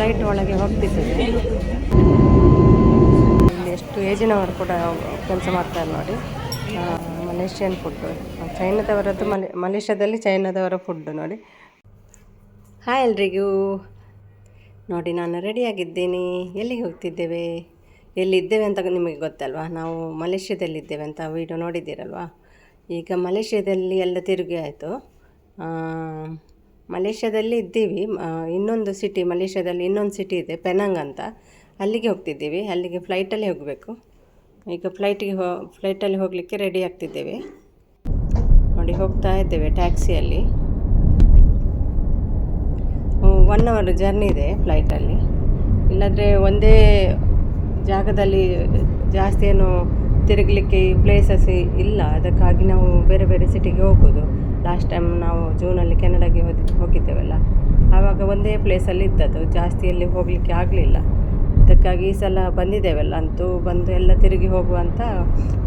Flight ಒಳಗೆ ಹೋಗ್ತಿದ್ದೇವೆ. ಇಲ್ಲಿ ಎಷ್ಟು ಏಜಿನವರು ಕೂಡ ಕೆಲಸ ಮಾಡ್ತಾರೆ ನೋಡಿ. ಮಲೇಷಿಯನ್ ಫುಡ್ ಚೈನಾದವರದ್ದು ಮಲೆ, ಮಲೇಷ್ಯಾದಲ್ಲಿ ಚೈನಾದವರ ಫುಡ್ ನೋಡಿ. ಹಾಯ್ ಎಲ್ರಿಗೂ. ನೋಡಿ, ನಾನು ರೆಡಿಯಾಗಿದ್ದೀನಿ. ಎಲ್ಲಿಗೆ ಹೋಗ್ತಿದ್ದೇವೆ? ಎಲ್ಲಿದ್ದೇವೆ ಅಂತ ನಿಮಗೆ ಗೊತ್ತಲ್ವಾ? ನಾವು ಮಲೇಷ್ಯಾದಲ್ಲಿದ್ದೇವೆ ಅಂತ ವೀಡಿಯೋ ನೋಡಿದ್ದೀರಲ್ವಾ? ಈಗ ಮಲೇಷ್ಯಾದಲ್ಲಿ ಎಲ್ಲ ತಿರುಗಿ ಆಯಿತು. ಮಲೇಷ್ಯಾದಲ್ಲಿ ಇದ್ದೀವಿ. ಇನ್ನೊಂದು ಸಿಟಿ ಮಲೇಷ್ಯಾದಲ್ಲಿ ಇನ್ನೊಂದು ಸಿಟಿ ಇದೆ, ಪೆನಾಂಗ್ ಅಂತ. ಅಲ್ಲಿಗೆ ಹೋಗ್ತಿದ್ದೀವಿ. ಅಲ್ಲಿಗೆ ಫ್ಲೈಟಲ್ಲಿ ಹೋಗಬೇಕು. ಈಗ ಫ್ಲೈಟಿಗೆ ಹೋ ಫ್ಲೈಟಲ್ಲಿ ಹೋಗಲಿಕ್ಕೆ ರೆಡಿ ಆಗ್ತಿದ್ದೇವೆ. ನೋಡಿ, ಹೋಗ್ತಾ ಇದ್ದೇವೆ ಟ್ಯಾಕ್ಸಿಯಲ್ಲಿ ಒನ್ ಅವರ್ ಜರ್ನಿ ಇದೆ ಫ್ಲೈಟಲ್ಲಿ ಇಲ್ಲಾಂದರೆ ಒಂದೇ ಜಾಗದಲ್ಲಿ ಜಾಸ್ತಿ ಏನು ತಿರುಗಲಿಕ್ಕೆ ಪ್ಲೇಸಸ್ ಇಲ್ಲ. ಅದಕ್ಕಾಗಿ ನಾವು ಬೇರೆ ಬೇರೆ ಸಿಟಿಗೆ ಹೋಗೋದು ಲಾಸ್ಟ್ ಟೈಮ್ ನಾವು ಜೂನಲ್ಲಿ ಕೆನಡಾಗೆ ಹೋದ, ಹೋಗಿದ್ದೇವಲ್ಲ. ಆವಾಗ ಒಂದೇ ಪ್ಲೇಸಲ್ಲಿ ಇದ್ದದ್ದು. ಜಾಸ್ತಿ ಅಲ್ಲಿ ಹೋಗಲಿಕ್ಕೆ ಆಗಲಿಲ್ಲ. ಅದಕ್ಕಾಗಿ ಈ ಸಲ ಬಂದಿದ್ದೇವಲ್ಲ ಅಂತೂ ಬಂದು ಎಲ್ಲ ತಿರುಗಿ ಹೋಗುವಂತ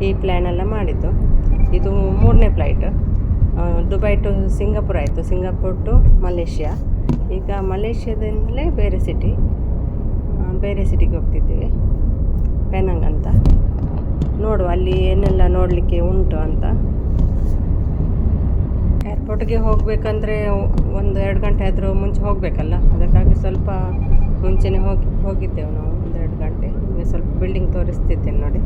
ಈ ಪ್ಲ್ಯಾನ್ ಎಲ್ಲ ಮಾಡಿದ್ದು. ಇದು ಮೂರನೇ ಫ್ಲೈಟ್ ದುಬೈ ಟು ಸಿಂಗಾಪುರ್ ಆಯಿತು. ಸಿಂಗಾಪುರ್ ಟು ಮಲೇಷ್ಯಾ ಈಗ ಮಲೇಷ್ಯಾದಿಂದಲೇ ಬೇರೆ ಸಿಟಿ ಬೇರೆ ಸಿಟಿಗೆ ಹೋಗ್ತಿದ್ದೀವಿ. ಪೆನಂಗ್ ಅಂತ. ನೋಡುವ ಅಲ್ಲಿ ಏನೆಲ್ಲ ನೋಡಲಿಕ್ಕೆ ಉಂಟು ಅಂತ. ಏರ್ಪೋರ್ಟ್ಗೆ ಹೋಗಬೇಕಂದ್ರೆ ಒಂದು ಎರಡು ಗಂಟೆ ಆದರೂ ಮುಂಚೆ ಹೋಗಬೇಕಲ್ಲ? ಅದಕ್ಕಾಗಿ ಸ್ವಲ್ಪ ಮುಂಚೆನೇ ಹೋಗಿ, ಹೋಗಿದ್ದೆವು ನಾವು ಒಂದು ಎರಡು ಗಂಟೆ. ಈಗ ಸ್ವಲ್ಪ ಬಿಲ್ಡಿಂಗ್ ತೋರಿಸ್ತಿದ್ದೇನೆ ನೋಡಿ.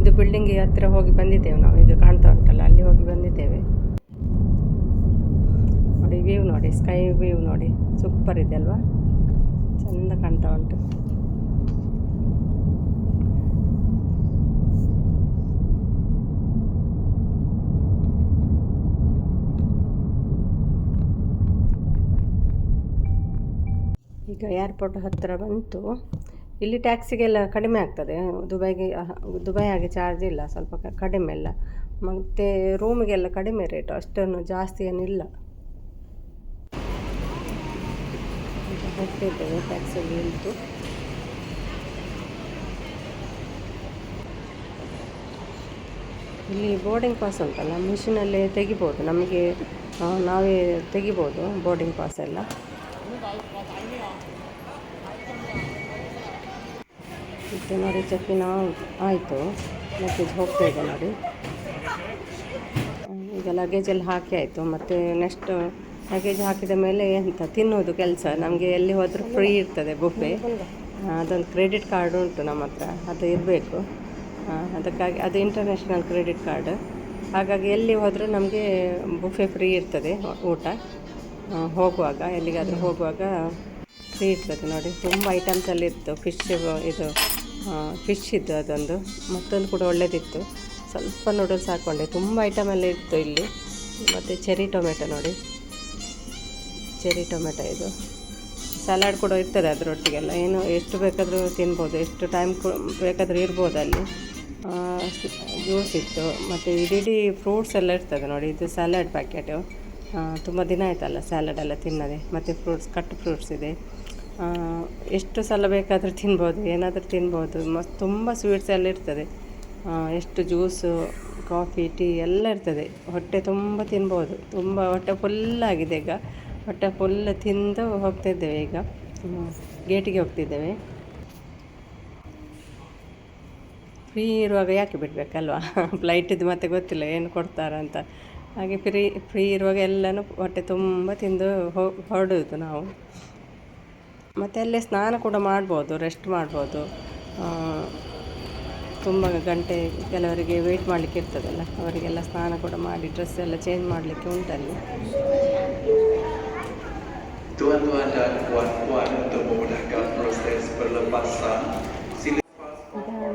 ಇದು ಬಿಲ್ಡಿಂಗ್ ಹತ್ತಿರ ಹೋಗಿ ಬಂದಿದ್ದೇವೆ ನಾವು. ಈಗ ಕಾಣ್ತಾ ಉಂಟಲ್ಲ, ಅಲ್ಲಿ ಹೋಗಿ ಬಂದಿದ್ದೇವೆ. ನೋಡಿ ವ್ಯೂ ನೋಡಿ ಸ್ಕೈ ವ್ಯೂ ನೋಡಿ. ಸೂಪರ್ ಇದೆ ಅಲ್ವಾ? ಚೆಂದ ಕಾಣ್ತಾ ಉಂಟು. ಈಗ ಏರ್ಪೋರ್ಟ್ ಹತ್ತಿರ ಬಂತು. ಇಲ್ಲಿ ಟ್ಯಾಕ್ಸಿಗೆಲ್ಲ ಕಡಿಮೆ ಆಗ್ತದೆ. ದುಬೈಗೆ, ದುಬೈ ಹಾಗೆ ಚಾರ್ಜ್ ಇಲ್ಲ, ಸ್ವಲ್ಪ ಕಡಿಮೆ ಇಲ್ಲ ಮತ್ತು ರೂಮಿಗೆಲ್ಲ ಕಡಿಮೆ ರೇಟು ಅಷ್ಟನ್ನು ಜಾಸ್ತಿ ಏನಿಲ್ಲ. ಹೋಗ್ತಿದ್ದೇವೆ ಟ್ಯಾಕ್ಸಿಗೆ ಇಳಿದು ಇಲ್ಲಿ ಬೋರ್ಡಿಂಗ್ ಪಾಸ್ ಉಂಟಲ್ಲ ಮಿಷಿನಲ್ಲೇ ತೆಗಿಬೋದು. ನಮಗೆ ನಾವೇ ತೆಗಿಬೋದು ಬೋರ್ಡಿಂಗ್ ಪಾಸ್ ಎಲ್ಲ. ಇದು ನೋಡಿ, ಚಕ್ಕಿನ ಆಯಿತು. ಲಗೇಜ್ ಹೋಗ್ತಾ ಇದೆ ನೋಡಿ. ಈಗ ಲಗೇಜಲ್ಲಿ ಹಾಕಿ ಆಯಿತು. ಮತ್ತು ನೆಕ್ಸ್ಟ್ ಲಗೇಜ್ ಹಾಕಿದ ಮೇಲೆ ಎಂತ? ತಿನ್ನೋದು ಕೆಲಸ. ನಮಗೆ ಎಲ್ಲಿ ಹೋದರೂ ಫ್ರೀ ಇರ್ತದೆ ಬುಫೆ ಅದೊಂದು ಕ್ರೆಡಿಟ್ ಕಾರ್ಡ್ ಉಂಟು ನಮ್ಮ ಹತ್ರ. ಅದು ಇರಬೇಕು. ಅದಕ್ಕಾಗಿ ಅದು ಇಂಟರ್ನ್ಯಾಷನಲ್ ಕ್ರೆಡಿಟ್ ಕಾರ್ಡ್ ಹಾಗಾಗಿ ಎಲ್ಲಿ ಹೋದರೂ ನಮಗೆ ಬುಫೆ ಫ್ರೀ ಇರ್ತದೆ ಊಟ. ಹೋಗುವಾಗ, ಎಲ್ಲಿಗಾದರೂ ಹೋಗುವಾಗ ಫ್ರೀ ಇರ್ತದೆ ನೋಡಿ. ತುಂಬ ಐಟಮ್ಸ್ ಅಲ್ಲಿ ಇತ್ತು. ಫಿಶ್ ಇದು ಫಿಶ್ ಇದ್ದು ಅದೊಂದು. ಮತ್ತೊಂದು ಕೂಡ ಒಳ್ಳೆಯದಿತ್ತು ಸ್ವಲ್ಪ ನೂಡಲ್ಸ್ ಹಾಕ್ಕೊಂಡೆ ತುಂಬ ಐಟಮ್ ಎಲ್ಲ ಇತ್ತು ಇಲ್ಲಿ. ಮತ್ತು ಚೆರಿ ಟೊಮೆಟೊ ನೋಡಿ. ಚೆರಿ ಟೊಮೆಟೊ ಇದು. ಸಲಾಡ್ ಕೂಡ ಇರ್ತದೆ ಅದರೊಟ್ಟಿಗೆಲ್ಲ. ಏನು, ಎಷ್ಟು ಬೇಕಾದರೂ ತಿನ್ಬೋದು. ಎಷ್ಟು ಟೈಮ್ ಬೇಕಾದರೂ ಇರ್ಬೋದು ಅಲ್ಲಿ. ಜ್ಯೂಸ್ ಇತ್ತು. ಮತ್ತು ಇಡೀ ಫ್ರೂಟ್ಸ್ ಎಲ್ಲ ಇರ್ತದೆ ನೋಡಿ. ಇದು ಸಲಾಡ್ ಪ್ಯಾಕೆಟು ತುಂಬ ದಿನ ಆಯ್ತಲ್ಲ ಸ್ಯಾಲಡ್ ಎಲ್ಲ ತಿನ್ನದೆ, ಮತ್ತು ಫ್ರೂಟ್ಸ್ ಕಟ್ ಫ್ರೂಟ್ಸ್ ಇದೆ. ಎಷ್ಟು ಸಲ ಬೇಕಾದರೂ ತಿನ್ಬೋದು, ಏನಾದರೂ ತಿನ್ಬೋದು ಮಸ್ತ್ ತುಂಬ ಸ್ವೀಟ್ಸ್ ಎಲ್ಲ ಇರ್ತದೆ. ಎಷ್ಟು ಜ್ಯೂಸು ಕಾಫಿ ಟೀ ಎಲ್ಲ ಇರ್ತದೆ. ಹೊಟ್ಟೆ ತುಂಬ ತಿನ್ಬೋದು, ತುಂಬ ಹೊಟ್ಟೆ ಫುಲ್ಲಾಗಿದೆ ಈಗ. ಹೊಟ್ಟೆ ಫುಲ್ ತಿಂದು ಹೋಗ್ತಿದ್ದೇವೆ ಈಗ. ಗೇಟಿಗೆ ಹೋಗ್ತಿದ್ದೇವೆ. ಫ್ರೀ ಇರುವಾಗ ಯಾಕೆ ಬಿಡಬೇಕಲ್ವಾ? ಫ್ಲೈಟಿದ್ದು ಮತ್ತೆ ಗೊತ್ತಿಲ್ಲ, ಏನು ಕೊಡ್ತಾರಂತ. ಹಾಗೆ ಫ್ರೀ ಫ್ರೀ ಇರುವಾಗ ಎಲ್ಲನೂ ಹೊಟ್ಟೆ ತುಂಬ ತಿಂದು ಹೊರಡೋದು ನಾವು. ಮತ್ತು ಅಲ್ಲೇ ಸ್ನಾನ ಕೂಡ ಮಾಡ್ಬೋದು ರೆಸ್ಟ್ ಮಾಡ್ಬೋದು. ತುಂಬ ಗಂಟೆ ಕೆಲವರಿಗೆ ವೆಯ್ಟ್ ಮಾಡಲಿಕ್ಕೆ ಇರ್ತದಲ್ಲ, ಅವರಿಗೆಲ್ಲ ಸ್ನಾನ ಕೂಡ ಮಾಡಿ ಡ್ರೆಸ್ ಎಲ್ಲ ಚೇಂಜ್ ಮಾಡಲಿಕ್ಕೆ ಉಂಟಲ್ಲಿ.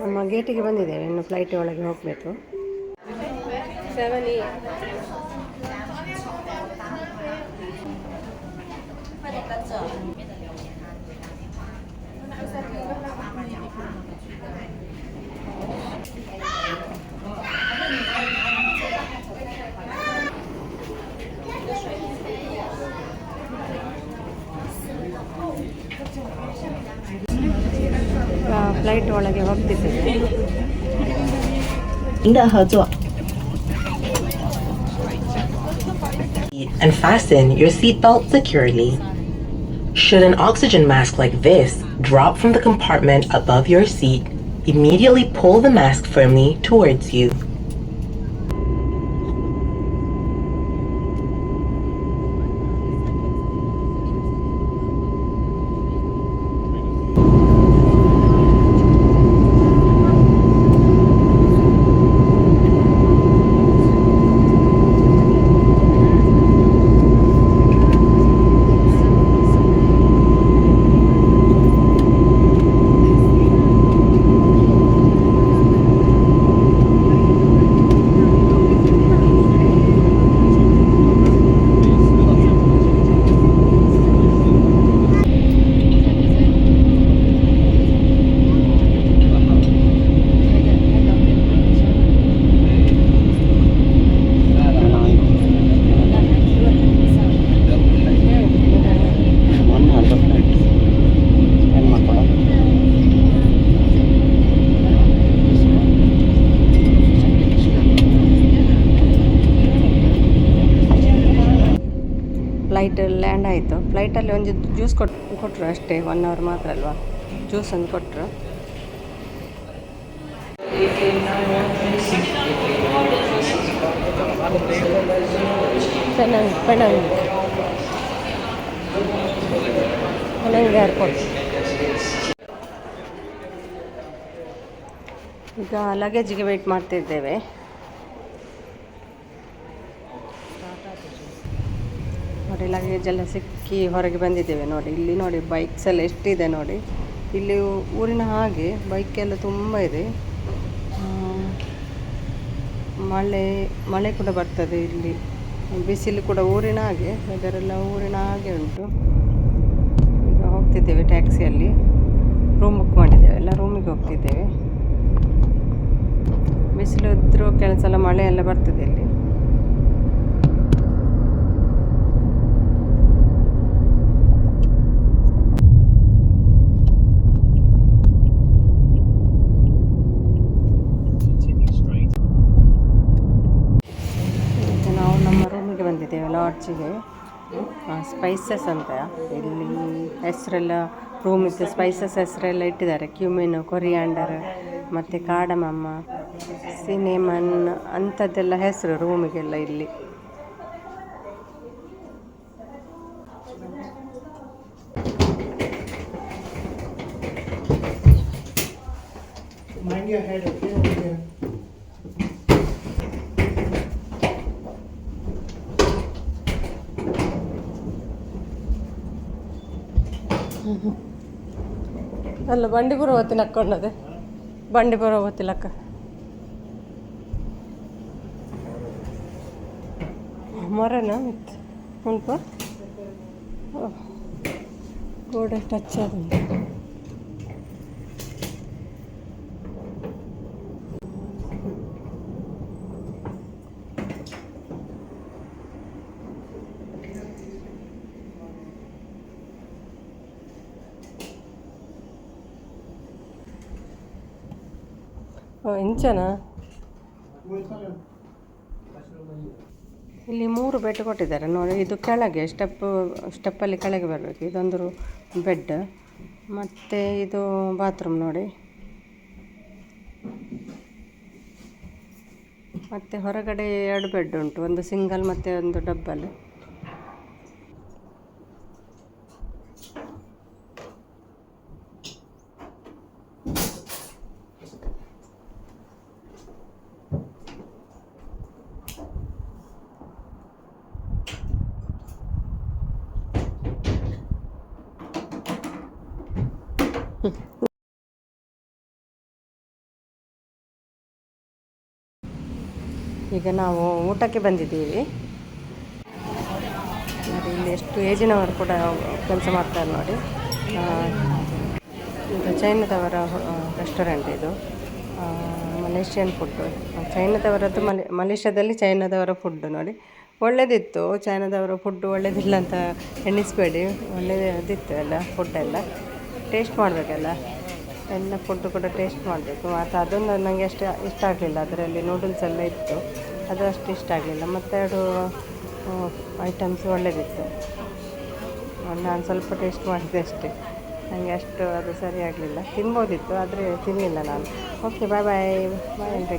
ನಮ್ಮ ಗೇಟಿಗೆ ಬಂದಿದ್ದೇವೆ, ಇನ್ನು ಫ್ಲೈಟ್ ಒಳಗೆ ಹೋಗಬೇಕು. ಸೆವೆನ್ ಫ್ಲೈಟ್ ಒಳಗೆ ಹೋಗ್ತಿದ್ದೇವೆ 您的合作。 And fasten your seatbelt securely. Should an oxygen mask like this drop from the compartment above your seat, immediately pull the mask firmly towards you. ಆಯಿತು ಫ್ಲೈಟಲ್ಲಿ ಒಂದು ಜ್ಯೂಸ್ ಕೊಟ್ಟು ಕೊಟ್ಟರು ಅಷ್ಟೇ ಒನ್ ಅವರ್ ಮಾತ್ರ ಅಲ್ವಾ? ಜ್ಯೂಸ್ ಒಂದು ಕೊಟ್ಟರು ಪೆನಂಗ್ ಪೆನಂಗ್ ಪೆನಂಗ್ ಏರ್ಪೋರ್ಟ್ ಈಗ ಲಗೇಜಿಗೆ ವೆಯ್ಟ್ ಮಾಡ್ತಿದ್ದೇವೆ. ನೋಡಿ ಲಗೇಜ್ ಎಲ್ಲ ಸಿಕ್ಕಿ ಹೊರಗೆ ಬಂದಿದ್ದೇವೆ ನೋಡಿ. ಇಲ್ಲಿ ನೋಡಿ ಬೈಕ್ಸ್ ಎಲ್ಲ ಎಷ್ಟಿದೆ ನೋಡಿ. ಇಲ್ಲಿ ಊರಿನ ಹಾಗೆ ಬೈಕ್ ಎಲ್ಲ ತುಂಬ ಇದೆ. ಮಳೆ ಮಳೆ ಕೂಡ ಬರ್ತದೆ ಇಲ್ಲಿ. ಬಿಸಿಲು ಕೂಡ ಊರಿನ ಹಾಗೆ ವೆದರ್ ಎಲ್ಲ ಊರಿನ ಹಾಗೆ ಉಂಟು. ಈಗ ಹೋಗ್ತಿದ್ದೇವೆ ಟ್ಯಾಕ್ಸಿಯಲ್ಲಿ ರೂಮ್ ಬುಕ್ ಮಾಡಿದ್ದೇವೆ. ಎಲ್ಲ ರೂಮಿಗೆ ಹೋಗ್ತಿದ್ದೇವೆ. ಬಿಸಿಲು ಇದ್ರೂ ಕೆಲಸ ಮಳೆ ಎಲ್ಲ ಬರ್ತದೆ ಇಲ್ಲಿ ಈಗ ನಾವು ನಮ್ಮ ರೂಮಿಗೆ ಬಂದಿದ್ದೇವೆ ಸ್ಪೈಸಸ್ ಅಂತ. ಇಲ್ಲಿ ಹೆಸರೆಲ್ಲ ರೂಮಿದ್ದು ಸ್ಪೈಸಸ್ ಹೆಸರೆಲ್ಲ ಇಟ್ಟಿದ್ದಾರೆ. ಕ್ಯೂಮಿನ್ ಕೊರಿಯಾಂಡರ್ ಮತ್ತು ಕಾಡಮಮ್ಮ ಸಿನೆಮನ್ ಅಂಥದ್ದೆಲ್ಲ ಹೆಸರು ರೂಮಿಗೆಲ್ಲ ಇಲ್ಲಿ. ಅಲ್ಲ ಬಂಡಿಪುರ ಹೊತ್ತಿನ ಹಾಕ್ಕೊಂಡದೆ ಬರೋ ಹೊತ್ತಿಲಕ್ಕ ಉಂಟು? ಗೋಡೆ ಟಚ್ ಆದ ಇಂಚನಾ? ಇಲ್ಲಿ ಮೂರು ಬೆಡ್ ಕೊಟ್ಟಿದ್ದಾರೆ. ನೋಡಿ, ಇದು ಕೆಳಗೆ ಸ್ಟೆಪ್ ಸ್ಟೆಪ್ಪಲ್ಲಿ ಕೆಳಗೆ ಬರಬೇಕು. ಇದೊಂದು ಬೆಡ್ ಮತ್ತು ಇದು ಬಾತ್ರೂಮ್ ನೋಡಿ. ಮತ್ತು ಹೊರಗಡೆ ಎರಡು ಬೆಡ್ ಉಂಟು. ಒಂದು ಸಿಂಗಲ್ ಮತ್ತು ಒಂದು ಡಬ್ಬಲ್ ಈಗ ನಾವು ಊಟಕ್ಕೆ ಬಂದಿದ್ದೀವಿ. ಇಲ್ಲಿ ಎಷ್ಟು ಏಜಿನವರು ಕೂಡ ಕೆಲಸ ಮಾಡ್ತಾರೆ ನೋಡಿ. ಇದು ಚೈನಾದವರ ರೆಸ್ಟೋರೆಂಟ್ ಇದು. ಮಲೇಷಿಯನ್ ಫುಡ್ಡು ಚೈನದವರದ್ದು ಮಲೆ, ಮಲೇಷ್ಯಾದಲ್ಲಿ ಚೈನಾದವರ ಫುಡ್ಡು ನೋಡಿ. ಒಳ್ಳೆಯದಿತ್ತು ಚೈನಾದವರ ಫುಡ್ ಒಳ್ಳೆಯದಿಲ್ಲ ಅಂತ ಎಣಿಸ್ಬೇಡಿ. ಒಳ್ಳೆದಿತ್ತು ಎಲ್ಲ ಫುಡ್ಡೆಲ್ಲ ಟೇಸ್ಟ್ ಮಾಡಬೇಕಲ್ಲ? ಎಲ್ಲ ಫುಡ್ಡು ಕೂಡ ಟೇಸ್ಟ್ ಮಾಡಬೇಕು. ಮತ್ತು ಅದೊಂದು ನನಗೆ ಅಷ್ಟು ಇಷ್ಟ ಆಗಲಿಲ್ಲ. ಅದರಲ್ಲಿ ನೂಡಲ್ಸ್ ಎಲ್ಲ ಇತ್ತು. ಅದು ಅಷ್ಟು ಇಷ್ಟ ಆಗಲಿಲ್ಲ. ಮತ್ತೆರಡು ಐಟಮ್ಸ್ ಒಳ್ಳೆಯದಿತ್ತು ನಾನು ಸ್ವಲ್ಪ ಟೇಸ್ಟ್ ಮಾಡಿದೆ ಅಷ್ಟೇ. ನನಗೆ ಅಷ್ಟು ಅದು ಸರಿ ಆಗಲಿಲ್ಲ. ತಿನ್ಬೋದಿತ್ತು, ಆದರೆ ತಿನ್ನಿಲ್ಲ ನಾನು. ಓಕೆ ಬಾಯ್ ಬಾಯ್ ಬಾಯ್ ಅಂತ